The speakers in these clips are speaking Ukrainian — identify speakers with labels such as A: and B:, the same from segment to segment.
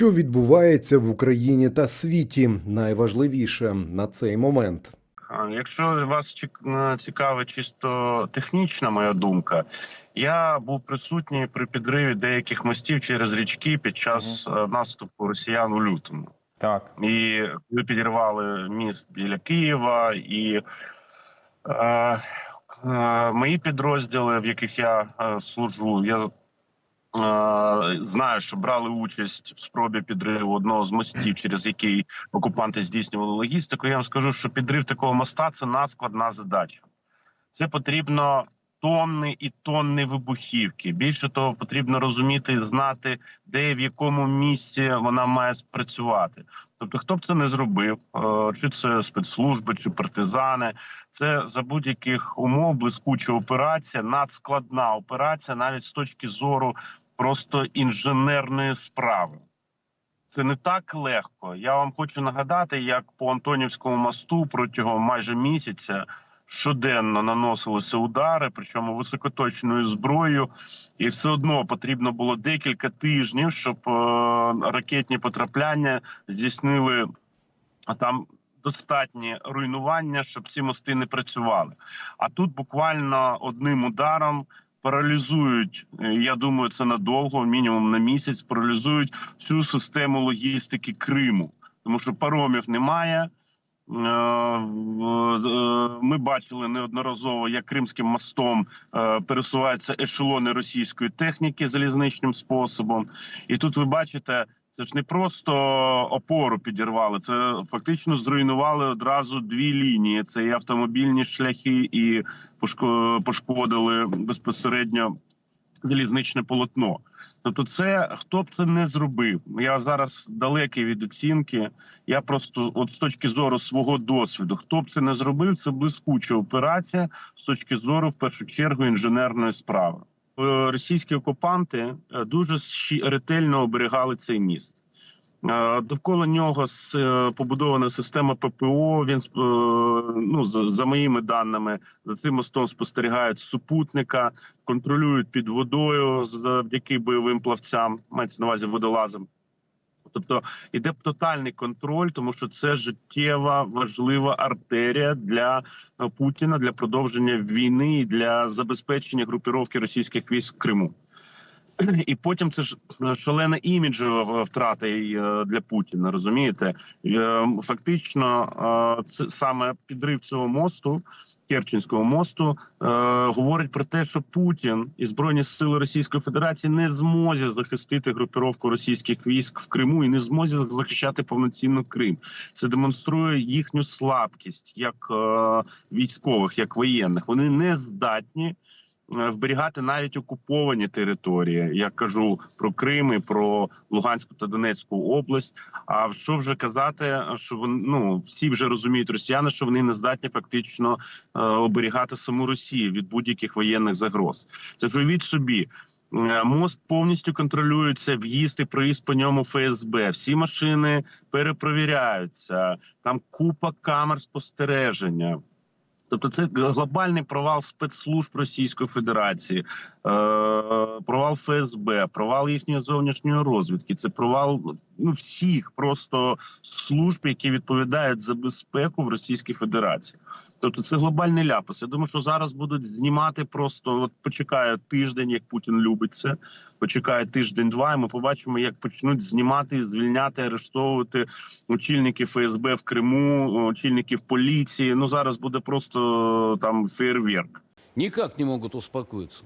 A: Що відбувається в Україні та світі? Найважливіше на цей момент.
B: Якщо вас е, цікавить чисто технічна моя думка, я був присутній при підриві деяких мостів через річки під час е, наступу росіян у лютому.
C: Так.
B: І ви підірвали міст біля Києва, і е, е, мої підрозділи, в яких я е, служу, я знаю, що брали участь в спробі підриву одного з мостів, через який окупанти здійснювали логістику. Я вам скажу, що підрив такого моста це надскладна задача. Це потрібно тонни і тонни вибухівки. Більше того, потрібно розуміти і знати, де і в якому місці вона має спрацювати. Тобто, хто б це не зробив, е, чи це спецслужби, чи партизани, це за будь-яких умов блискуча операція, надскладна операція, навіть з точки зору просто інженерної справи. Це не так легко. Я вам хочу нагадати, як по Антонівському мосту протягом майже місяця щоденно наносилися удари, причому високоточною зброєю, і все одно потрібно було декілька тижнів, щоб е, ракетні потрапляння здійснили там достатні руйнування, щоб ці мости не працювали. А тут буквально одним ударом. Паралізують, е, я думаю, це надовго, мінімум на місяць. Паралізують всю систему логістики Криму, тому що паромів немає. Е, е, Ми бачили неодноразово, як Кримським мостом е, пересуваються ешелони російської техніки залізничним способом. І тут ви бачите, це ж не просто опору підірвали, це фактично зруйнували одразу дві лінії: це і автомобільні шляхи, і пошко- пошкодили безпосередньо залізничне полотно. Тобто, це хто б це не зробив. Я зараз далекий від оцінки. Я просто, от з точки зору свого досвіду, хто б це не зробив, це блискуча операція з точки зору, в першу чергу, інженерної справи. Е, Російські окупанти е, дуже ретельно оберігали цей міст. Е, Довкола нього е, побудована система ППО. Він е, ну за, моїми даними за цим мостом спостерігають супутника, контролюють під водою завдяки бойовим плавцям. Мається на увазі водолазам. Тобто іде тотальний контроль, тому що це життєва важлива артерія для Путіна для продовження війни і для забезпечення групіровки російських військ в Криму. І потім це ж е, шалена іміджева втрата е, для Путіна. Розумієте, Е, фактично, це саме підрив цього мосту. Керченського мосту е, говорить про те, що Путін і збройні сили Російської Федерації не зможе захистити групіровку російських військ в Криму і не зможе захищати повноцінно Крим. Це демонструє їхню слабкість як е, військових, як воєнних. Вони не здатні вберігати навіть окуповані території. Я кажу про Крим і про Луганську та Донецьку область. А що вже казати, що вони ну всі вже розуміють росіяни, що вони не здатні фактично е, оберігати саму Росію від будь-яких воєнних загроз. Це ж уявіть собі. е, Мост повністю контролюється, в'їзд і проїзд по ньому ФСБ. Всі машини перепровіряються. Там купа камер спостереження. Тобто, це глобальний провал спецслужб Російської Федерації, е, провал ФСБ, провал їхньої зовнішньої розвідки. Це провал ну всіх просто служб, які відповідають за безпеку в Російській Федерації. Тобто, це глобальний ляпас. Я думаю, що зараз будуть знімати просто. От почекає тиждень, як Путін любить це. Почекає тиждень-два, і ми побачимо, як почнуть знімати, звільняти, арештовувати очільників ФСБ в Криму, очільників поліції. Ну зараз буде просто там фейерверк.
D: никак не могут успокоиться.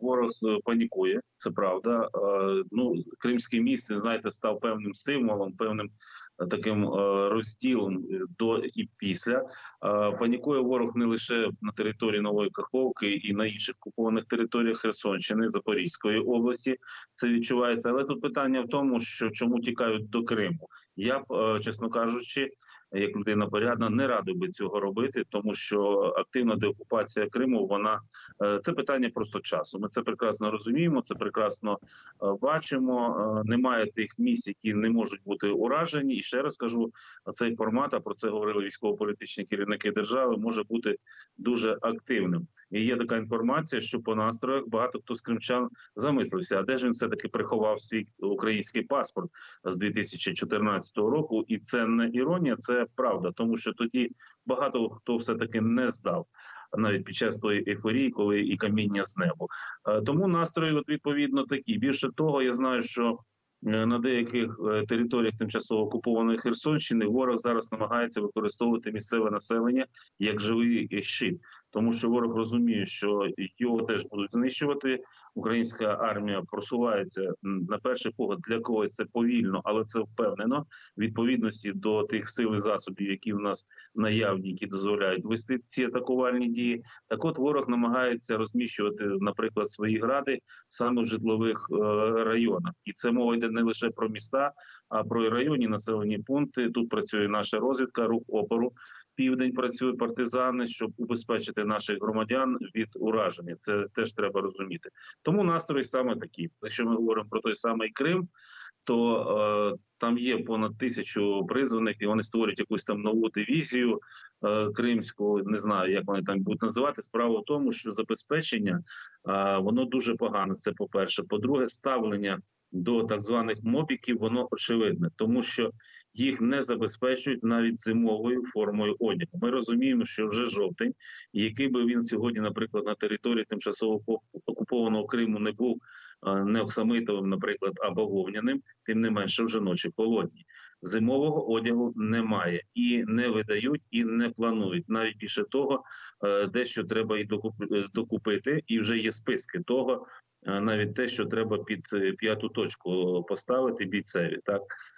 E: ворог е, панікує, це правда. Е, Ну, Кримський міст, знаєте, став певним символом, певним е, таким е, розділом до і після. Панікує ворог не лише на території Нової Каховки і на інших окупованих територіях Херсонщини, Запорізької області. Це відчувається. Але тут питання в тому, що чому тікають до Криму. Я б, чесно кажучи, як людина порядна, не радив би цього робити, тому що активна деокупація Криму вона е, це питання просто часу. Ми це прекрасно розуміємо, це прекрасно е, бачимо. Е, Немає тих місць, які не можуть бути уражені. І ще раз кажу, цей формат, а про це говорили військово-політичні керівники держави, може бути дуже активним. І є така інформація, що по настроях багато хто з кримчан замислився, а де ж він все таки приховав свій український паспорт з 2014 року, і це не іронія, це правда, тому що тоді багато хто все таки не здав. Навіть під час тої ейфорії, коли і каміння з небу, Е, тому настрої от відповідно такі. Більше того, я знаю, що е, на деяких е, територіях тимчасово окупованої Херсонщини ворог зараз намагається використовувати місцеве населення як живий щит, тому що ворог розуміє, що його теж будуть знищувати. Українська армія просувається на перший погляд для когось це повільно, але це впевнено. Відповідності до тих сил і засобів, які в нас наявні, які дозволяють вести ці атакувальні дії. Так, от ворог намагається розміщувати, наприклад, свої гради саме в житлових е, районах, і це мова йде не лише про міста, а про районні населені пункти. Тут працює наша розвідка, рух опору. Південь працює партизани, щоб убезпечити наших громадян від ураження. Це теж треба розуміти. Тому настрої саме такі. Якщо ми говоримо про той самий Крим, то е, там є понад тисячу призваних, і вони створюють якусь там нову дивізію е, кримську. Не знаю, як вони там будуть називати. Справа в тому, що забезпечення е, воно дуже погане. Це по перше. По-друге, ставлення до так званих мобіків воно очевидне, тому що їх не забезпечують навіть зимовою формою одягу. Ми розуміємо, що вже жовтень, який би він сьогодні, наприклад, на території тимчасово окупованого Криму не був не оксамитовим, наприклад, або вовняним, тим не менше вже ночі холодні. Зимового одягу немає і не видають, і не планують. Навіть більше того, е, дещо треба і е, докупити, і вже є списки того, навіть те, що треба під е, п'яту точку поставити бійцеві. Так Е,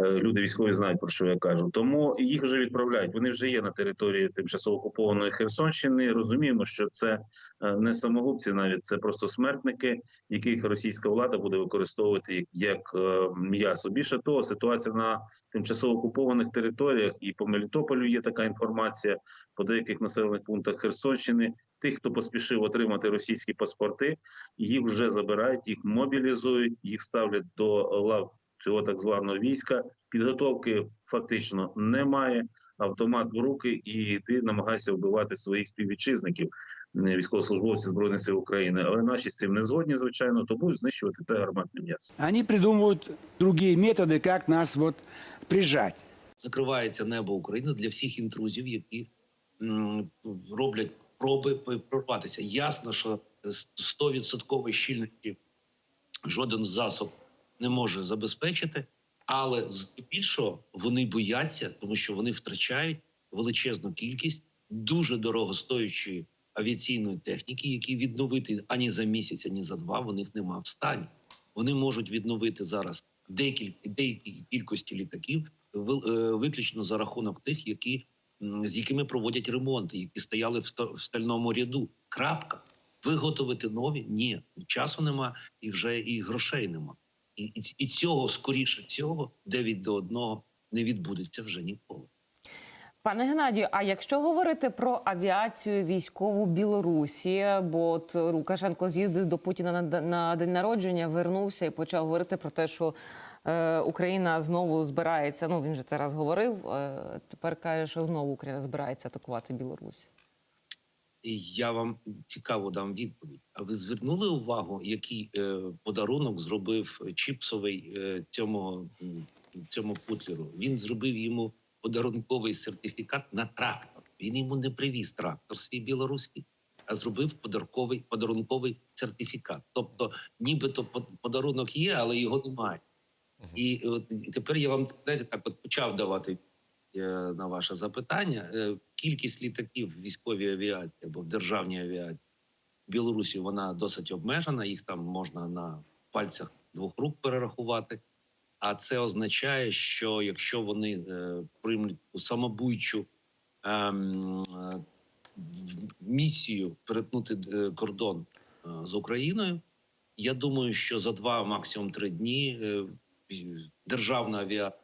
E: люди військові знають про що я кажу. Тому їх вже відправляють. Вони вже є на території тимчасово окупованої Херсонщини. Розуміємо, що це е, не самогубці, навіть це просто смертники, яких російська влада буде використовувати як, як е, м'ясо. Більше того, ситуація на тимчасово окупованих територіях і по Мелітополю є така інформація по деяких населених пунктах Херсонщини. Тих, хто поспішив отримати російські паспорти, їх вже забирають, їх мобілізують, їх ставлять до лав цього так званого війська. Підготовки фактично немає. Автомат в руки, і ти намагайся вбивати своїх співвітчизників, військовослужбовців збройних сил України. Але наші з цим не згодні, звичайно, то будуть знищувати це гарматне м'ясо.
C: Они придумывают другие методы, как нас вот прижать.
F: закривається небо України для всіх інтрузів, які роблять проби прорватися. Ясно, що 100% щільності жоден засоб не може забезпечити, але здебільшого вони бояться, тому що вони втрачають величезну кількість дуже дорогостоячої авіаційної техніки, які відновити ані за місяць, ані за два. В них нема в стані. Вони можуть відновити зараз декілька деякі кількості літаків е, виключно за рахунок тих, які з якими проводять ремонти, які стояли в ста- в стальному ряду. Крапка. Виготовити нові ні, часу нема і вже і грошей нема. І, і, і цього скоріше цього 9 до 1 не відбудеться вже ніколи.
G: Пане Геннадію, а якщо говорити про авіацію військову Білорусі, бо от Лукашенко з'їздив до Путіна на, на день народження, вернувся і почав говорити про те, що е, Україна знову збирається. Ну він же це раз говорив. Е, тепер каже, що знову Україна збирається атакувати Білорусь.
F: Я вам цікаво дам відповідь. А ви звернули увагу, який е, подарунок зробив Чіпсовий е, цьому, цьому путлеру? Він зробив йому подарунковий сертифікат на трактор. Він йому не привіз трактор свій білоруський, а зробив подарунковий, подарунковий сертифікат. Тобто, нібито по- подарунок є, але його немає. І от тепер я вам знаєте, так от почав давати е, на ваше запитання. Е, Кількість літаків в військовій авіації або в державній авіації в Білорусі вона досить обмежена. Їх там можна на пальцях двох рук перерахувати. А це означає, що якщо вони е, приймуть самобуйчу ем, е, місію перетнути е, кордон е, з Україною, я думаю, що за два, максимум три дні е, державна авіація